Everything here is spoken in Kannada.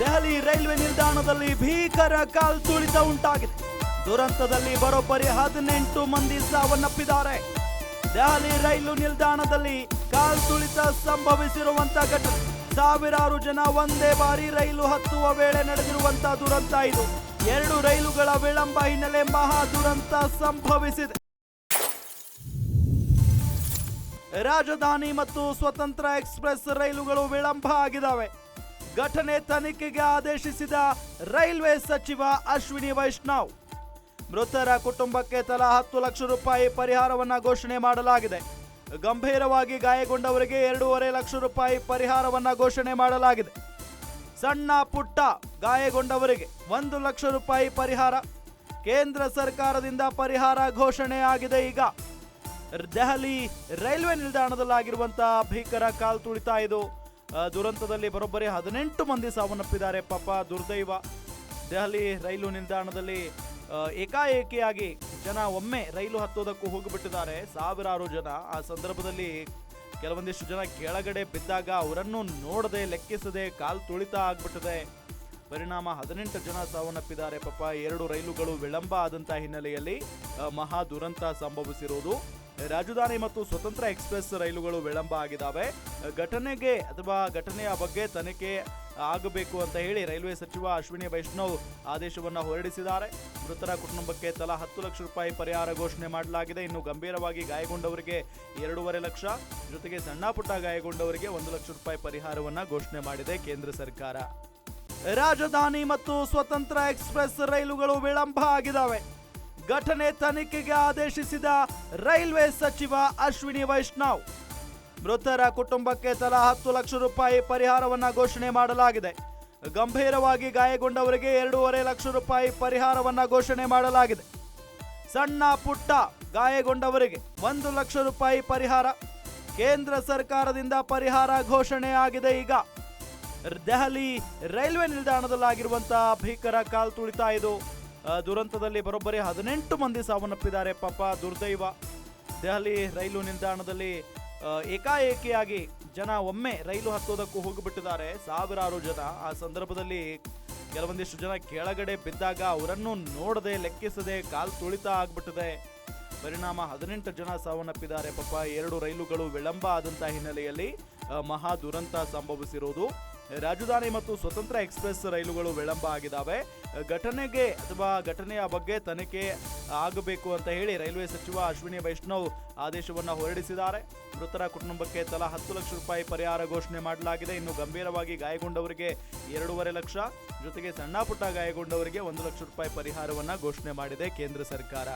ದೆಹಲಿ ರೈಲ್ವೆ ನಿಲ್ದಾಣದಲ್ಲಿ ಭೀಕರ ಕಾಲ್ ತುಳಿತ ಉಂಟಾಗಿದೆ. ದುರಂತದಲ್ಲಿ ಬರೋಬ್ಬರಿ ಹದಿನೆಂಟು ಮಂದಿ ಸಾವನ್ನಪ್ಪಿದ್ದಾರೆ. ದೆಹಲಿ ರೈಲು ನಿಲ್ದಾಣದಲ್ಲಿ ಕಾಲ್ ತುಳಿತ ಸಂಭವಿಸಿರುವಂತ ಘಟನೆ. ಸಾವಿರಾರು ಜನ ಒಂದೇ ಬಾರಿ ರೈಲು ಹತ್ತುವ ವೇಳೆ ನಡೆದಿರುವಂತಹ ದುರಂತ ಇದು. ಎರಡು ರೈಲುಗಳ ವಿಳಂಬ ಹಿನ್ನೆಲೆ ಮಹಾ ದುರಂತ ಸಂಭವಿಸಿದೆ. ರಾಜಧಾನಿ ಮತ್ತು ಸ್ವತಂತ್ರ ಎಕ್ಸ್ಪ್ರೆಸ್ ರೈಲುಗಳು ವಿಳಂಬ ಆಗಿದ್ದಾವೆ. ಘಟನೆ ತನಿಖೆಗೆ ಆದೇಶಿಸಿದ ರೈಲ್ವೆ ಸಚಿವ ಅಶ್ವಿನಿ ವೈಷ್ಣವ್. ಮೃತರ ಕುಟುಂಬಕ್ಕೆ ತಲಾ ಹತ್ತು ಲಕ್ಷ ರೂಪಾಯಿ ಪರಿಹಾರವನ್ನು ಘೋಷಣೆ ಮಾಡಲಾಗಿದೆ. ಗಂಭೀರವಾಗಿ ಗಾಯಗೊಂಡವರಿಗೆ ಎರಡೂವರೆ ಲಕ್ಷ ರೂಪಾಯಿ ಪರಿಹಾರವನ್ನು ಘೋಷಣೆ ಮಾಡಲಾಗಿದೆ. ಸಣ್ಣ ಪುಟ್ಟ ಗಾಯಗೊಂಡವರಿಗೆ ಒಂದು ಲಕ್ಷ ರೂಪಾಯಿ ಪರಿಹಾರ. ಕೇಂದ್ರ ಸರ್ಕಾರದಿಂದ ಪರಿಹಾರ ಘೋಷಣೆ ಆಗಿದೆ ಈಗ. ದೆಹಲಿ ರೈಲ್ವೆ ನಿಲ್ದಾಣದಲ್ಲಾಗಿರುವಂತಹ ಭೀಕರ ಕಾಲ್ ತುಳಿತ ಇದು. ದುರಂತದಲ್ಲಿ ಬರೋಬ್ಬರಿ ಹದಿನೆಂಟು ಮಂದಿ ಸಾವನ್ನಪ್ಪಿದ್ದಾರೆ. ಪಾಪ ದುರ್ದೈವ. ದೆಹಲಿ ರೈಲು ನಿಲ್ದಾಣದಲ್ಲಿ ಏಕಾಏಕಿಯಾಗಿ ಜನ ಒಮ್ಮೆ ರೈಲು ಹತ್ತೋದಕ್ಕೂ ಹೋಗಿಬಿಟ್ಟಿದ್ದಾರೆ. ಸಾವಿರಾರು ಜನ. ಆ ಸಂದರ್ಭದಲ್ಲಿ ಕೆಲವೊಂದಿಷ್ಟು ಜನ ಕೆಳಗಡೆ ಬಿದ್ದಾಗ ಅವರನ್ನು ನೋಡದೆ, ಲೆಕ್ಕಿಸದೆ ಕಾಲು ತುಳಿತ ಆಗ್ಬಿಟ್ಟಿದೆ. ಪರಿಣಾಮ ಹದಿನೆಂಟು ಜನ ಸಾವನ್ನಪ್ಪಿದ್ದಾರೆ. ಪಾಪ ಎರಡು ರೈಲುಗಳು ವಿಳಂಬ ಆದಂತಹ ಹಿನ್ನೆಲೆಯಲ್ಲಿ ಮಹಾ ದುರಂತ ಸಂಭವಿಸಿರುವುದು ರಾಜಧಾನಿ ಮತ್ತು ಸ್ವತಂತ್ರ ಎಕ್ಸ್ಪ್ರೆಸ್ ರೈಲುಗಳು ವಿಳಂಬ ಆಗಿದ್ದಾವೆ. ಘಟನೆಗೆ ಅಥವಾ ಘಟನೆಯ ಬಗ್ಗೆ ತನಿಖೆ ಆಗಬೇಕು ಅಂತ ಹೇಳಿ ರೈಲ್ವೆ ಸಚಿವ ಅಶ್ವಿನಿ ವೈಷ್ಣವ್ ಆದೇಶವನ್ನು ಹೊರಡಿಸಿದ್ದಾರೆ. ಮೃತರ ಕುಟುಂಬಕ್ಕೆ ತಲಾ ಹತ್ತು ಲಕ್ಷ ರೂಪಾಯಿ ಪರಿಹಾರ ಘೋಷಣೆ ಮಾಡಲಾಗಿದೆ. ಇನ್ನು ಗಂಭೀರವಾಗಿ ಗಾಯಗೊಂಡವರಿಗೆ ಎರಡೂವರೆ ಲಕ್ಷ, ಜೊತೆಗೆ ಸಣ್ಣ ಪುಟ್ಟ ಗಾಯಗೊಂಡವರಿಗೆ ಒಂದು ಲಕ್ಷ ರೂಪಾಯಿ ಪರಿಹಾರವನ್ನು ಘೋಷಣೆ ಮಾಡಿದೆ ಕೇಂದ್ರ ಸರ್ಕಾರ. ರಾಜಧಾನಿ ಮತ್ತು ಸ್ವತಂತ್ರ ಎಕ್ಸ್ಪ್ರೆಸ್ ರೈಲುಗಳು ವಿಳಂಬ ಆಗಿದ್ದಾವೆ. ಘಟನೆ ತನಿಖೆಗೆ ಆದೇಶಿಸಿದ ರೈಲ್ವೆ ಸಚಿವ ಅಶ್ವಿನಿ ವೈಷ್ಣವ್. ಮೃತರ ಕುಟುಂಬಕ್ಕೆ ತಲಾ ಹತ್ತು ಲಕ್ಷ ರೂಪಾಯಿ ಪರಿಹಾರವನ್ನ ಘೋಷಣೆ ಮಾಡಲಾಗಿದೆ. ಗಂಭೀರವಾಗಿ ಗಾಯಗೊಂಡವರಿಗೆ ಎರಡೂವರೆ ಲಕ್ಷ ರೂಪಾಯಿ ಪರಿಹಾರವನ್ನ ಘೋಷಣೆ ಮಾಡಲಾಗಿದೆ. ಸಣ್ಣ ಪುಟ್ಟ ಗಾಯಗೊಂಡವರಿಗೆ ಒಂದು ಲಕ್ಷ ರೂಪಾಯಿ ಪರಿಹಾರ. ಕೇಂದ್ರ ಸರ್ಕಾರದಿಂದ ಪರಿಹಾರ ಘೋಷಣೆ ಆಗಿದೆ ಈಗ. ದೆಹಲಿ ರೈಲ್ವೆ ನಿಲ್ದಾಣದಲ್ಲಾಗಿರುವಂತಹ ಭೀಕರ ಕಾಲ್ ತುಳಿತಾ ಇದು. ದುರಂತದಲ್ಲಿ ಬರೋಬ್ಬರಿ ಹದಿನೆಂಟು ಮಂದಿ ಸಾವನ್ನಪ್ಪಿದ್ದಾರೆ. ಪಾಪ ದುರ್ದೈವ. ದೆಹಲಿ ರೈಲು ನಿಲ್ದಾಣದಲ್ಲಿ ಏಕಾಏಕಿಯಾಗಿ ಜನ ಒಮ್ಮೆ ರೈಲು ಹತ್ತೋದಕ್ಕೂ ಹೋಗಿಬಿಟ್ಟಿದ್ದಾರೆ. ಸಾವಿರಾರು ಜನ. ಆ ಸಂದರ್ಭದಲ್ಲಿ ಕೆಲವೊಂದಿಷ್ಟು ಜನ ಕೆಳಗಡೆ ಬಿದ್ದಾಗ ಅವರನ್ನು ನೋಡದೆ ಲೆಕ್ಕಿಸದೆ ಕಾಲು ತುಳಿತ ಆಗ್ಬಿಟ್ಟಿದೆ. ಪರಿಣಾಮ ಹದಿನೆಂಟು ಜನ ಸಾವನ್ನಪ್ಪಿದ್ದಾರೆ. ಪಾಪ ಎರಡು ರೈಲುಗಳು ವಿಳಂಬ ಆದಂತಹ ಹಿನ್ನೆಲೆಯಲ್ಲಿ ಮಹಾ ದುರಂತ ಸಂಭವಿಸಿರುವುದು ರಾಜಧಾನಿ ಮತ್ತು ಸ್ವತಂತ್ರ ಎಕ್ಸ್ಪ್ರೆಸ್ ರೈಲುಗಳು ವಿಳಂಬ ಆಗಿದ್ದಾವೆ. ಘಟನೆಗೆ ಅಥವಾ ಘಟನೆಯ ಬಗ್ಗೆ ತನಿಖೆ ಆಗಬೇಕು ಅಂತ ಹೇಳಿ ರೈಲ್ವೆ ಸಚಿವ ಅಶ್ವಿನಿ ವೈಷ್ಣವ್ ಆದೇಶವನ್ನು ಹೊರಡಿಸಿದ್ದಾರೆ. ಮೃತರ ಕುಟುಂಬಕ್ಕೆ ತಲಾ ಹತ್ತು ಲಕ್ಷ ರೂಪಾಯಿ ಪರಿಹಾರ ಘೋಷಣೆ ಮಾಡಲಾಗಿದೆ. ಇನ್ನು ಗಂಭೀರವಾಗಿ ಗಾಯಗೊಂಡವರಿಗೆ ಎರಡೂವರೆ ಲಕ್ಷ, ಜೊತೆಗೆ ಸಣ್ಣ ಪುಟ್ಟ ಗಾಯಗೊಂಡವರಿಗೆ ಒಂದು ಲಕ್ಷ ರೂಪಾಯಿ ಪರಿಹಾರವನ್ನು ಘೋಷಣೆ ಮಾಡಿದೆ ಕೇಂದ್ರ ಸರ್ಕಾರ.